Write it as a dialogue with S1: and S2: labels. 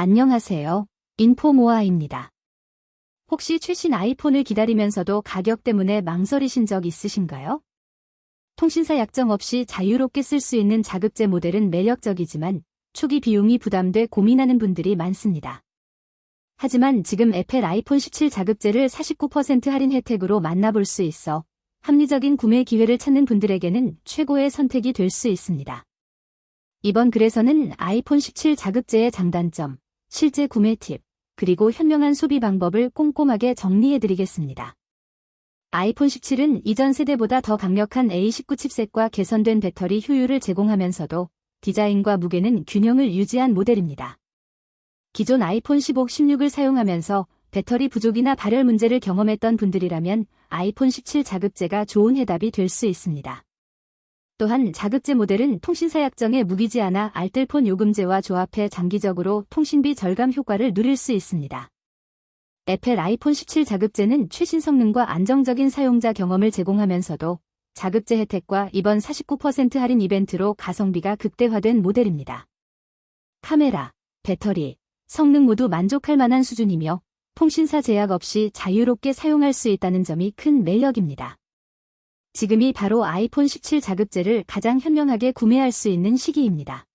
S1: 안녕하세요. 인포모아입니다. 혹시 최신 아이폰을 기다리면서도 가격 때문에 망설이신 적 있으신가요? 통신사 약정 없이 자유롭게 쓸 수 있는 자급제 모델은 매력적이지만 초기 비용이 부담돼 고민하는 분들이 많습니다. 하지만 지금 애플 아이폰 17 자급제를 49% 할인 혜택으로 만나볼 수 있어 합리적인 구매 기회를 찾는 분들에게는 최고의 선택이 될 수 있습니다. 이번 글에서는 아이폰 17 자급제의 장단점, 실제 구매 팁, 그리고 현명한 소비 방법을 꼼꼼하게 정리해드리겠습니다. 아이폰 17은 이전 세대보다 더 강력한 A19 칩셋과 개선된 배터리 효율을 제공하면서도 디자인과 무게는 균형을 유지한 모델입니다. 기존 아이폰 15, 16을 사용하면서 배터리 부족이나 발열 문제를 경험했던 분들이라면 아이폰 17 자급제가 좋은 해답이 될 수 있습니다. 또한 자급제 모델은 통신사 약정에 무기지 않아 알뜰폰 요금제와 조합해 장기적으로 통신비 절감 효과를 누릴 수 있습니다. 애플 아이폰 17 자급제는 최신 성능과 안정적인 사용자 경험을 제공하면서도 자급제 혜택과 이번 49% 할인 이벤트로 가성비가 극대화된 모델입니다. 카메라, 배터리, 성능 모두 만족할 만한 수준이며 통신사 제약 없이 자유롭게 사용할 수 있다는 점이 큰 매력입니다. 지금이 바로 아이폰 17 자급제를 가장 현명하게 구매할 수 있는 시기입니다.